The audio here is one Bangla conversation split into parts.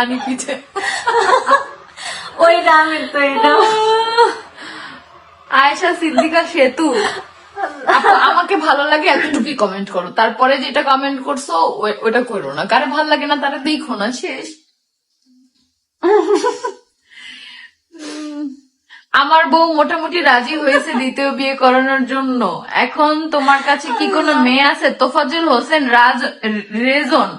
আনি পিছে ওই রামের তো এটা। আয়েশা সিদ্দিকা সেতু। আমাকে ভালো লাগে এতটুকুই কমেন্ট করো। তারপরে যেটা কমেন্ট করছ ওটা করো না। কারে ভালো লাগে না তারা দেখো না শেষ। আমার বউ মোটামুটি রাজি হয়েছে দ্বিতীয় বিয়ে করানোর জন্য। এখন তোমার কাছে কি কোনো মেয়ে আছে? তোফাজুল হোসেন রাজ রেজন।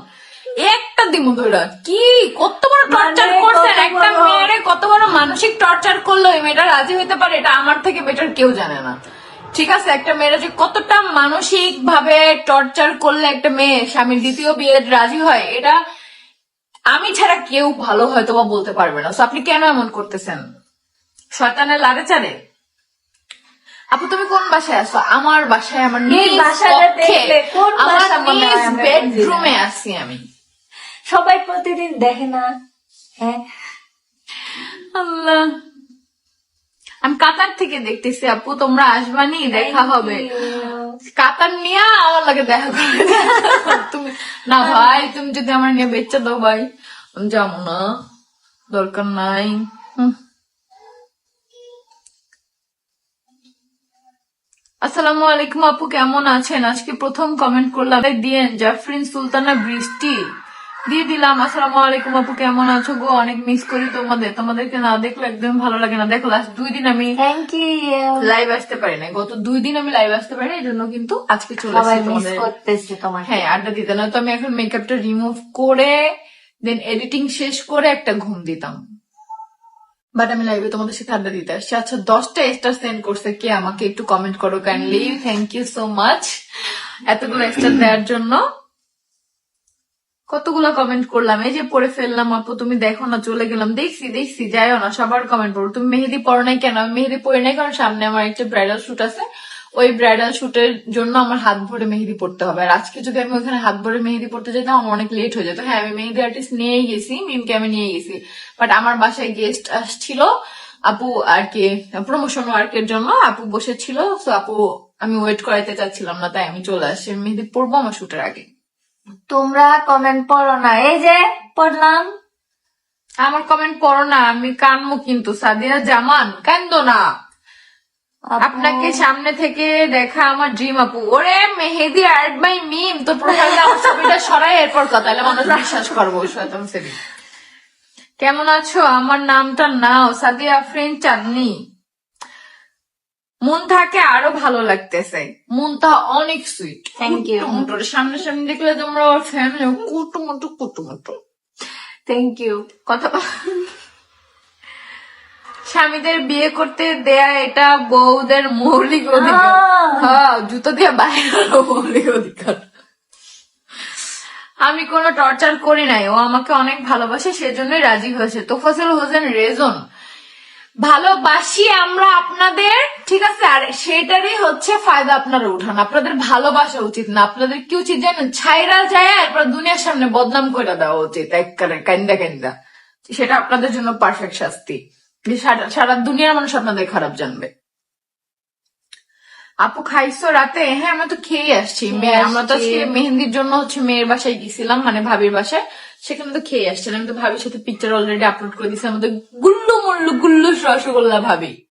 একটা দিমু ধরা কি কত বড় টর্চার মানে করছেন একটা মেয়েরে কত বড় মানসিক টর্চার করল ওই মেয়েটা রাজি হইতে পারে এটা আমার থেকে বেটার কেউ জানে না। ঠিক আছে একটা মেয়েরা যে কতটা মানসিক ভাবে টর্চার করলে একটা মেয়ে স্বামীর দ্বিতীয় বিয়ে রাজি হয় এটা আমি ছাড়া কেউ ভালো হয়তো বা বলতে পারবে না। আপনি কেন এমন করতেছেন? শয়তানের লাড়ে চারে? আপু তুমি কোন বাসায় আছো? আমার বাসায় আমার এই নিজ বেডরুমে আছি আমি। সবাই প্রতিদিন দেখে না হ্যাঁ? আল্লাহ। আমি কাতার থেকে দেখতেছি আপু তোমরা আসবানি দেখা হবে। কাতার নিয়ে আমার লাগে দেখা করে তুমি না ভাই তুমি যদি আমার নিয়ে বেচা দাও ভাই আমি যাব না। দরকার নাই। আসসালামু আলাইকুম আপু কেমন আছেন? আজকে প্রথম কমেন্ট করলাম দিয়েন জাফরিন সুলতানা বৃষ্টি। দিয়ে দিলাম আসসালামু আলাইকুম আপু কেমন আছো গো? অনেক মিস করি তোমাদের। তোমাদেরকে না দেখলে একদম ভালো লাগে না। দেখো লাস্ট দুই দিন আমি থ্যাংক ইউ লাইভ আসতে পারি না গত দুই দিন আমি লাইভ আসতে পারি না এই জন্য কিন্তু আজকে চলে সবাই আসছি তোমাদের। তোমার হ্যাঁ আড্ডা দিতে। না তো আমি এখন মেকআপটা রিমুভ করে দেন এডিটিং শেষ করে একটা ঘুম দিতাম। বাট আমি লাইভে তোমাদের সাথে আড্ডা দিতে আসছি। আচ্ছা দশটা স্টার সেন্ড করছে কে আমাকে একটু কমেন্ট করো kindly thank you so much এতগুলো স্টার দেওয়ার জন্য। কতগুলো কমেন্ট করলাম, এই যে পড়ে ফেললাম, আপু, তুমি দেখো না, চলে গেলাম। দেখছি দেখছি, যাইও না, সবার কমেন্ট পড়ো। তুমি মেহেদি পড়ো নাই কেন? আমি মেহেদি পড়ি নাই কারণ সামনে আমার একটা ব্রাইডাল শুট আছে। ওই ব্রাইডাল শুটের জন্য আমার হাত ভরে মেহেদি পড়তে হবে। আর আজকে যদি আমি ওখানে হাত ভরে মেহেদি পড়তে যেতাম আমার অনেক লেট হয়ে যেত হ্যাঁ আমি মেহেদি আর্টিস্ট নিয়েই গেছি মিমকে আমি নিয়ে গেছি। বাট আমার বাসায় গেস্ট আসছিল, আপু, আর কি প্রমোশন ওয়ার্কের জন্য আপু বসেছিল। তো আপু, আমি ওয়েট করাইতে চাচ্ছিলাম না, তাই আমি চলে আসছি। মেহেদি পড়ব আমার শুটের আগে। তোমরা কমেন্ট পড়ো না। এই যে পড়লাম। আমার কমেন্ট পড়ো না আমি কানমু কিন্তু সাদিয়া জামান কান্দো না। আপনাকে সামনে থেকে দেখা আমার ড্রিম আপু। ওরে মেহেদি আর্ট বাই মিম তো প্রোফাইলে আমার ছবিটা সরাই এরপর কথা তাহলে মানুষ বিশ্বাস করব শয়তান সেদিন। কেমন আছো? আমার নামটা নাও সাদিয়া আফরিন চাঁদনি মুনথাকে আরও ভালো লাগতেছে। মুনথা অনেক সুইট থ্যাংক ইউ মোটর সামনে সামনে দেখলে তোমরা ওর ফ্যামিলি কুটু মুটু কুটু মুটু থ্যাংক ইউ কথা স্বামীদের বিয়ে করতে দেয়া এটা বউদের মৌলিক অধিকার। আহ! হ্যাঁ জুতো দিয়ে বাইরে মৌলিক অধিকার। আমি কোনো টর্চার করি নাই। ও আমাকে অনেক ভালোবাসে সেজন্যই রাজি হয়েছে। তোফাসেল হোসেন রেজন। ভালোবাসি আমরা আপনাদের, ঠিক আছে? আর সেটারই হচ্ছে ফায়দা আপনারা উঠান। আপনাদের ভালোবাসা উচিত না। আপনাদের কি উচিত জানেন? ছাইরা যায়, এরপর দুনিয়ার সামনে বদনাম করে দেওয়া উচিত একবারে কান্দা কান্দা সেটা আপনাদের জন্য পারফেক্ট শাস্তি। সারা দুনিয়ার মানুষ আপনাদের খারাপ জানবে। আপু খাইছো রাতে? হ্যাঁ আমরা তো খেয়ে আসছি। মেয়ে আমরা তো আজকে মেহেন্দির জন্য হচ্ছে মেয়ের বাসায় গেছিলাম মানে ভাবির বাসায়। সেখানে তো খেয়ে আসছিলাম। তো ভাবির সাথে পিকচার অলরেডি আপলোড করে দিয়েছি। আমাদের গুল্লু মুল্লু গুল্লু রসগোল্লা ভাবি।